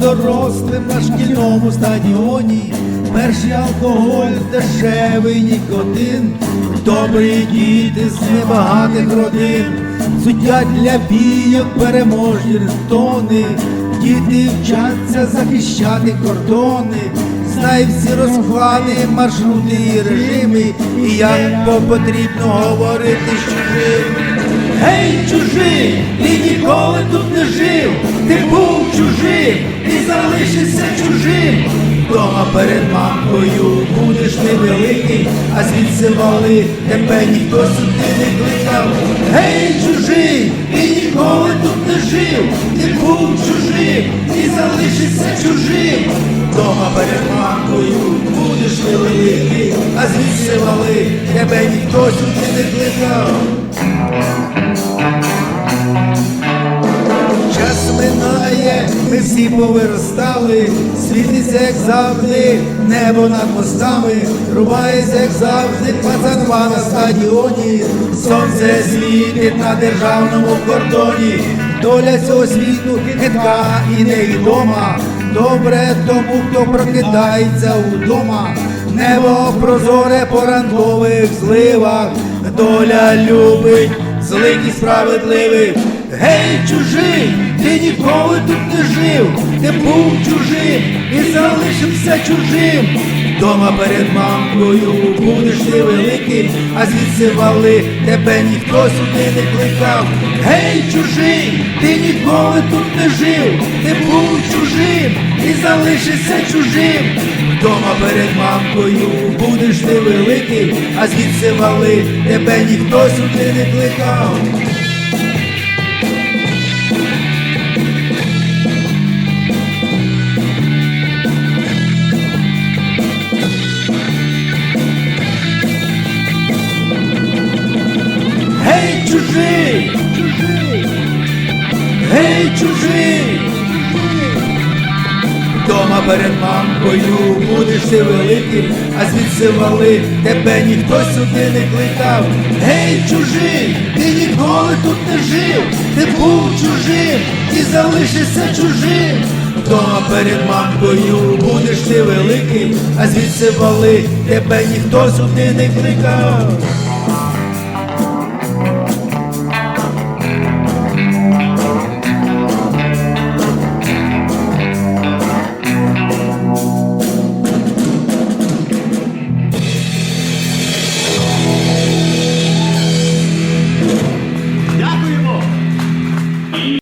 дорослим на шкільному стадіоні. Перший алкоголь, дешевий нікотин, добрі діти з небагатих родин, суддя для бійок переможні тони, діти вчаться захищати кордони, знай всі розклади, маршрути і режими, і як по потрібно говорити з чужим. Гей, чужий, ти ніколи тут не жив, ти був чужим, і залишишся чужим. Дома перед мамкою будеш невеликий, а звідси вали тебе ніхто сюди не кликав. Гей, чужий, ти ніколи тут не жив, ти був чужим, і залишишся чужим. Дома перед мамкою будеш невеликий, а звідси вали тебе ніхто сюди не кликав. Всі повиростали, світиться, як завжди, небо над мостами, рубається, як завжди, пацанва на стадіоні, сонце світить на державному кордоні, доля цього світу хитка і невідома. Добре тому, хто прокидається удома, небо прозоре по ранкових зливах, доля любить злих і справедливих. Гей, чужий, ти ніколи тут не жив, ти був чужим і залишився чужим. Дома перед мамкою будеш ти великий, а звідси вали тебе ніхто сюди не кликав. Гей, чужий, ти ніколи тут не жив, ти був чужим і залишишся чужим. Дома перед мамкою будеш ти великий, а звідси вали тебе ніхто сюди не кликав. Чужий! Дома перед мамкою будеш ти великим, а звідси вали тебе ніхто сюди не кликав. Гей, чужий, ти ніколи тут не жив, ти був чужим і залишишся чужим. Дома перед мамкою будеш ти великим, а звідси вали тебе ніхто сюди не кликав.